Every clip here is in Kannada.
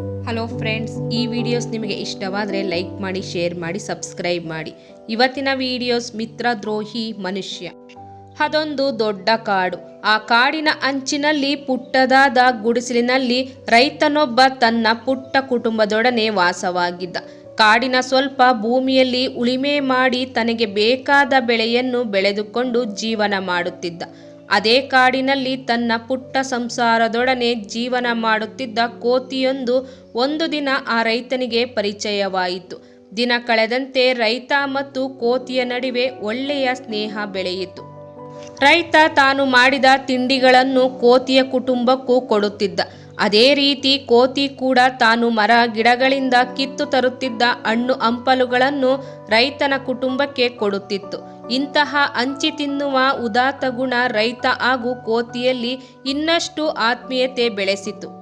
ಹಲೋ ಫ್ರೆಂಡ್ಸ್ ಈ ವಿಡಿಯೋಸ್ ನಿಮಗೆ ಇಷ್ಟವಾದರೆ ಲೈಕ್ ಮಾಡಿ ಶೇರ್ ಮಾಡಿ ಸಬ್ಸ್ಕ್ರೈಬ್ ಮಾಡಿ. ಇವತ್ತಿನ ವಿಡಿಯೋಸ್ ಮಿತ್ರದ್ರೋಹಿ ಮನುಷ್ಯ. ಅದೊಂದು ದೊಡ್ಡ ಕಾಡು. ಆ ಕಾಡಿನ ಅಂಚಿನಲ್ಲಿ ಪುಟ್ಟದಾದ ಗುಡಿಸಲಿನಲ್ಲಿ ರೈತನೊಬ್ಬ ತನ್ನ ಪುಟ್ಟ ಕುಟುಂಬದೊಡನೆ ವಾಸವಾಗಿದ್ದ. ಕಾಡಿನ ಸ್ವಲ್ಪ ಭೂಮಿಯಲ್ಲಿ ಉಳಿಮೆ ಮಾಡಿ ತನಗೆ ಬೇಕಾದ ಬೆಳೆಯನ್ನು ಬೆಳೆದುಕೊಂಡು ಜೀವನ ಮಾಡುತ್ತಿದ್ದ. ಅದೇ ಕಾಡಿನಲ್ಲಿ ತನ್ನ ಪುಟ್ಟ ಸಂಸಾರದೊಡನೆ ಜೀವನ ಮಾಡುತ್ತಿದ್ದ ಕೋತಿಯೊಂದು ಒಂದು ದಿನ ಆ ರೈತನಿಗೆ ಪರಿಚಯವಾಯಿತು. ದಿನ ಕಳೆದಂತೆ ರೈತ ಮತ್ತು ಕೋತಿಯ ನಡುವೆ ಒಳ್ಳೆಯ ಸ್ನೇಹ ಬೆಳೆಯಿತು. ರೈತ ತಾನು ಮಾಡಿದ ತಿಂಡಿಗಳನ್ನು ಕೋತಿಯ ಕುಟುಂಬಕ್ಕೂ ಕೊಡುತ್ತಿದ್ದ. ಅದೇ ರೀತಿ ಕೋತಿ ಕೂಡ ತಾನು ಮರ ಗಿಡಗಳಿಂದ ಕಿತ್ತು ತರುತ್ತಿದ್ದ ಹಣ್ಣು ಹಂಪಲುಗಳನ್ನು ರೈತನ ಕುಟುಂಬಕ್ಕೆ ಕೊಡುತ್ತಿತ್ತು. ಇಂತಹ ಅಂಚಿ ತಿನ್ನುವ ಉದಾತ್ತ ಗುಣ ರೈತ ಹಾಗೂ ಕೋತಿಯಲ್ಲಿ ಇನ್ನಷ್ಟು ಆತ್ಮೀಯತೆ ಬೆಳೆಸಿತು.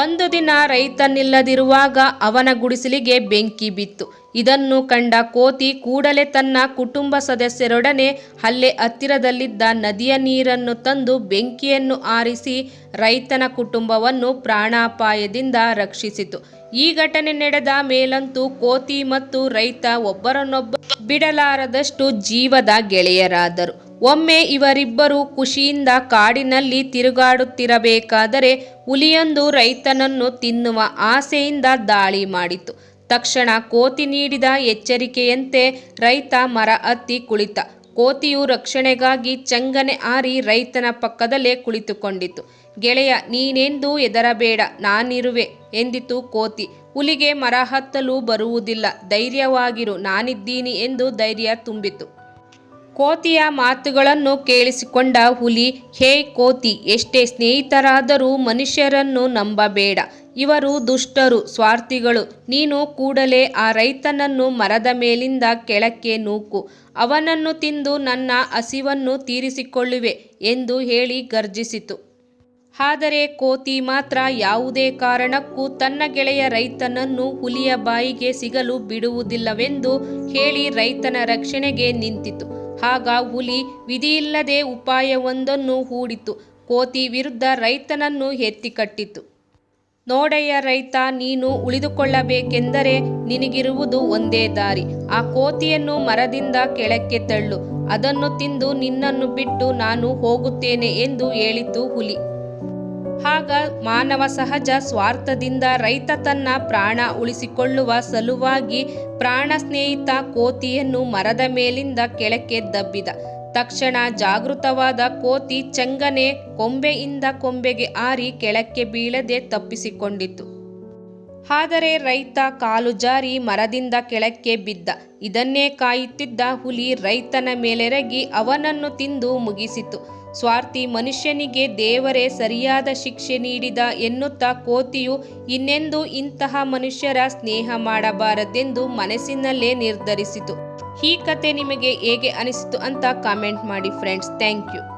ಒಂದು ದಿನ ರೈತನಿಲ್ಲದಿರುವಾಗ ಅವನ ಗುಡಿಸಲಿಗೆ ಬೆಂಕಿ ಬಿತ್ತು. ಇದನ್ನು ಕಂಡ ಕೋತಿ ಕೂಡಲೇ ತನ್ನ ಕುಟುಂಬ ಸದಸ್ಯರೊಡನೆ ಹಲ್ಲೆ ಹತ್ತಿರದಲ್ಲಿದ್ದ ನದಿಯ ನೀರನ್ನು ತಂದು ಬೆಂಕಿಯನ್ನು ಆರಿಸಿ ರೈತನ ಕುಟುಂಬವನ್ನು ಪ್ರಾಣಾಪಾಯದಿಂದ ರಕ್ಷಿಸಿತು. ಈ ಘಟನೆ ನಡೆದ ಮೇಲಂತೂ ಕೋತಿ ಮತ್ತು ರೈತ ಒಬ್ಬರನ್ನೊಬ್ಬ ಬಿಡಲಾರದಷ್ಟು ಜೀವದ ಗೆಳೆಯರಾದರು. ಒಮ್ಮೆ ಇವರಿಬ್ಬರು ಖುಷಿಯಿಂದ ಕಾಡಿನಲ್ಲಿ ತಿರುಗಾಡುತ್ತಿರಬೇಕಾದರೆ ಹುಲಿಯೊಂದು ರೈತನನ್ನು ತಿನ್ನುವ ಆಸೆಯಿಂದ ದಾಳಿ ಮಾಡಿತು. ತಕ್ಷಣ ಕೋತಿ ನೀಡಿದ ಎಚ್ಚರಿಕೆಯಂತೆ ರೈತ ಮರ ಹತ್ತಿ ಕುಳಿತ. ಕೋತಿಯು ರಕ್ಷಣೆಗಾಗಿ ಚಂಗನೆ ಆರಿ ರೈತನ ಪಕ್ಕದಲ್ಲೇ ಕುಳಿತುಕೊಂಡಿತು. ಗೆಳೆಯ, ನೀನೆಂದು ಎದರಬೇಡ ನಾನಿರುವೆ ಎಂದಿತು ಕೋತಿ. ಹುಲಿಗೆ ಮರ ಹತ್ತಲು ಬರುವುದಿಲ್ಲ. ಧೈರ್ಯವಾಗಿರು, ನಾನಿದ್ದೀನಿ ಎಂದು ಧೈರ್ಯ ತುಂಬಿತು. ಕೋತಿಯ ಮಾತುಗಳನ್ನು ಕೇಳಿಸಿಕೊಂಡ ಹುಲಿ, ಹೇ ಕೋತಿ, ಎಷ್ಟೇ ಸ್ನೇಹಿತರಾದರೂ ಮನುಷ್ಯರನ್ನು ನಂಬಬೇಡ. ಇವರು ದುಷ್ಟರು, ಸ್ವಾರ್ಥಿಗಳು. ನೀನು ಕೂಡಲೇ ಆ ರೈತನನ್ನು ಮರದ ಮೇಲಿಂದ ಕೆಳಕ್ಕೆ ನೂಕು. ಅವನನ್ನು ತಿಂದು ನನ್ನ ಹಸಿವನ್ನು ತೀರಿಸಿಕೊಳ್ಳುವೆ ಎಂದು ಹೇಳಿ ಗರ್ಜಿಸಿತು. ಆದರೆ ಕೋತಿ ಮಾತ್ರ ಯಾವುದೇ ಕಾರಣಕ್ಕೂ ತನ್ನ ಗೆಳೆಯ ರೈತನನ್ನು ಹುಲಿಯ ಬಾಯಿಗೆ ಸಿಗಲು ಬಿಡುವುದಿಲ್ಲವೆಂದು ಹೇಳಿ ರೈತನ ರಕ್ಷಣೆಗೆ ನಿಂತಿತು. ಆಗ ಹುಲಿ ವಿಧಿಯಿಲ್ಲದೆ ಉಪಾಯವೊಂದನ್ನು ಹೂಡಿತು. ಕೋತಿ ವಿರುದ್ಧ ರೈತನನ್ನು ಎತ್ತಿಕಟ್ಟಿತು ನೋಡಯ್ಯ ರೈತ, ನೀನು ಉಳಿದುಕೊಳ್ಳಬೇಕೆಂದರೆ ನಿನಗಿರುವುದು ಒಂದೇ ದಾರಿ. ಆ ಕೋತಿಯನ್ನು ಮರದಿಂದ ಕೆಳಕ್ಕೆ ತಳ್ಳು. ಅದನ್ನು ತಿಂದು ನಿನ್ನನ್ನು ಬಿಟ್ಟು ನಾನು ಹೋಗುತ್ತೇನೆ ಎಂದು ಹೇಳಿತು ಹುಲಿ. ಆಗ ಮಾನವ ಸಹಜ ಸ್ವಾರ್ಥದಿಂದ ರೈತ ತನ್ನ ಪ್ರಾಣ ಉಳಿಸಿಕೊಳ್ಳುವ ಸಲುವಾಗಿ ಪ್ರಾಣ ಸ್ನೇಹಿತ ಕೋತಿಯನ್ನು ಮರದ ಮೇಲಿಂದ ಕೆಳಕ್ಕೆ ದಬ್ಬಿದ. ತಕ್ಷಣ ಜಾಗೃತವಾದ ಕೋತಿ ಚಂಗನೆ ಕೊಂಬೆಯಿಂದ ಕೊಂಬೆಗೆ ಆರಿ ಕೆಳಕ್ಕೆ ಬೀಳದೆ ತಪ್ಪಿಸಿಕೊಂಡಿತು. ಆದರೆ ರೈತ ಕಾಲು ಜಾರಿ ಮರದಿಂದ ಕೆಳಕ್ಕೆ ಬಿದ್ದ. ಇದನ್ನೇ ಕಾಯುತ್ತಿದ್ದ ಹುಲಿ ರೈತನ ಮೇಲೆರಗಿ ಅವನನ್ನು ತಿಂದು ಮುಗಿಸಿತು. ಸ್ವಾರ್ಥಿ ಮನುಷ್ಯನಿಗೆ ದೇವರೇ ಸರಿಯಾದ ಶಿಕ್ಷೆ ನೀಡಿದ ಎನ್ನುತ್ತಾ ಕೋತಿಯು ಇನ್ನೆಂದೂ ಇಂತಹ ಮನುಷ್ಯರ ಸ್ನೇಹ ಮಾಡಬಾರದೆಂದು ಮನಸ್ಸಿನಲ್ಲೇ ನಿರ್ಧರಿಸಿತು. ಈ ಕತೆ ನಿಮಗೆ ಹೇಗೆ ಅನಿಸಿತು ಅಂತ ಕಾಮೆಂಟ್ ಮಾಡಿ ಫ್ರೆಂಡ್ಸ್. Thank you.